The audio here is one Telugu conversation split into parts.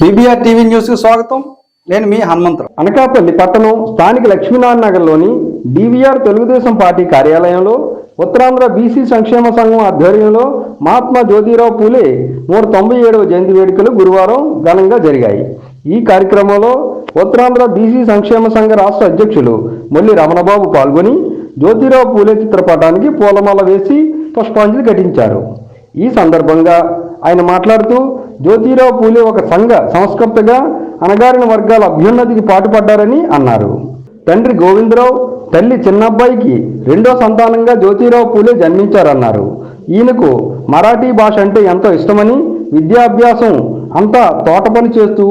బీబీఆర్ టీవీ న్యూస్కు స్వాగతం. నేను మీ హనుమంతరావు. అనకాపల్లి పట్టణం స్థానిక లక్ష్మీనారాయణ నగర్లోని బీవీఆర్ తెలుగుదేశం పార్టీ కార్యాలయంలో ఉత్తరాంధ్ర బీసీ సంక్షేమ సంఘం ఆధ్వర్యంలో మహాత్మా జ్యోతిరావు పూలే నూట తొంభై ఏడవ జయంతి వేడుకలు గురువారం ఘనంగా జరిగాయి. ఈ కార్యక్రమంలో ఉత్తరాంధ్ర బీసీ సంక్షేమ సంఘ రాష్ట్ర అధ్యక్షులు మొల్లి రమణబాబు పాల్గొని జ్యోతిరావు పూలే చిత్రపటానికి పూలమాల వేసి పుష్పాంజలి ఘటించారు. ఈ సందర్భంగా ఆయన మాట్లాడుతూ జ్యోతిరావు పూలే ఒక సంఘ సంస్కర్తగా అణగారిన వర్గాల అభ్యున్నతికి పాటుపడ్డారని అన్నారు. తండ్రి గోవిందరావు తల్లి చిన్నబ్బాయికి రెండో సంతానంగా జ్యోతిరావు పూలే జన్మించారన్నారు. ఈయనకు మరాఠీ భాష అంటే ఎంతో ఇష్టమని విద్యాభ్యాసం అంతా తోట పని చేస్తూ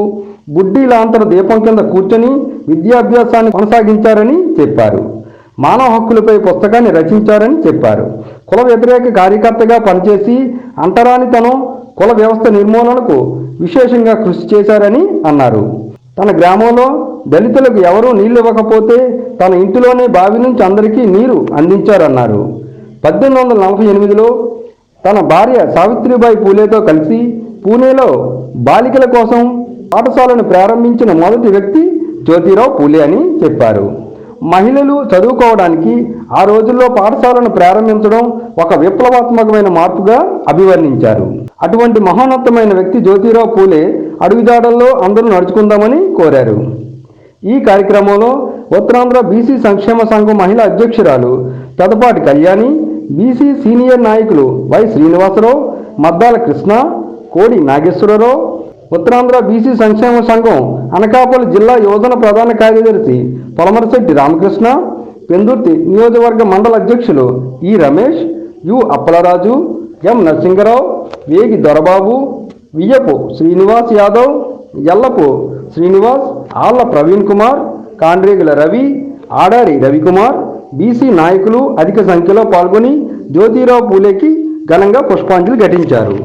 బుడ్డి లాంతర దీపం కింద కూర్చొని విద్యాభ్యాసాన్ని కొనసాగించారని చెప్పారు. మానవ హక్కులపై పుస్తకాన్ని రచించారని చెప్పారు. కుల వ్యతిరేక కార్యకర్తగా పనిచేసి అంటరానితనం కుల వ్యవస్థ నిర్మూలనకు విశేషంగా కృషి చేశారని అన్నారు. తన గ్రామంలో దళితులకు ఎవరూ నీళ్ళు ఇవ్వకపోతే తన ఇంటిలోనే బావి నుంచి అందరికీ నీరు అందించారన్నారు. పద్దెనిమిది వందల నలభై ఎనిమిదిలో తన భార్య సావిత్రిబాయి పూలేతో కలిసి పూణేలో బాలికల కోసం పాఠశాలను ప్రారంభించిన మొదటి వ్యక్తి జ్యోతిరావు పూలే అని చెప్పారు. మహిళలు చదువుకోవడానికి ఆ రోజుల్లో పాఠశాలను ప్రారంభించడం ఒక విప్లవాత్మకమైన మార్పుగా అభివర్ణించారు. అటువంటి మహోన్నతమైన వ్యక్తి జ్యోతిరావు పూలే అడుగుజాడల్లో అందరూ నడుచుకుందామని కోరారు. ఈ కార్యక్రమంలో ఉత్తరాంధ్ర బీసీ సంక్షేమ సంఘం మహిళా అధ్యక్షురాలు పెదపాటి కళ్యాణి బీసీ సీనియర్ నాయకులు వై శ్రీనివాసరావు మద్దాల కృష్ణ కోడి నాగేశ్వరరావు ఉత్తరాంధ్ర బీసీ సంక్షేమ సంఘం అనకాపల్లి జిల్లా యువజన ప్రధాన కార్యదర్శి పొలమరశెట్టి రామకృష్ణ పెందుర్తి నియోజకవర్గ మండల అధ్యక్షులు E Ramesh U Appalaraju M Narasingarao Vegi Dorababu Viyyapu Srinivas Yadav Ellapu Srinivas Alla Praveen Kumar Kandregula Ravi Adari Ravikumar BC నాయకులు అధిక సంఖ్యలో పాల్గొని జ్యోతిరావు పూలేకి ఘనంగా పుష్పాంజలి ఘటించారు.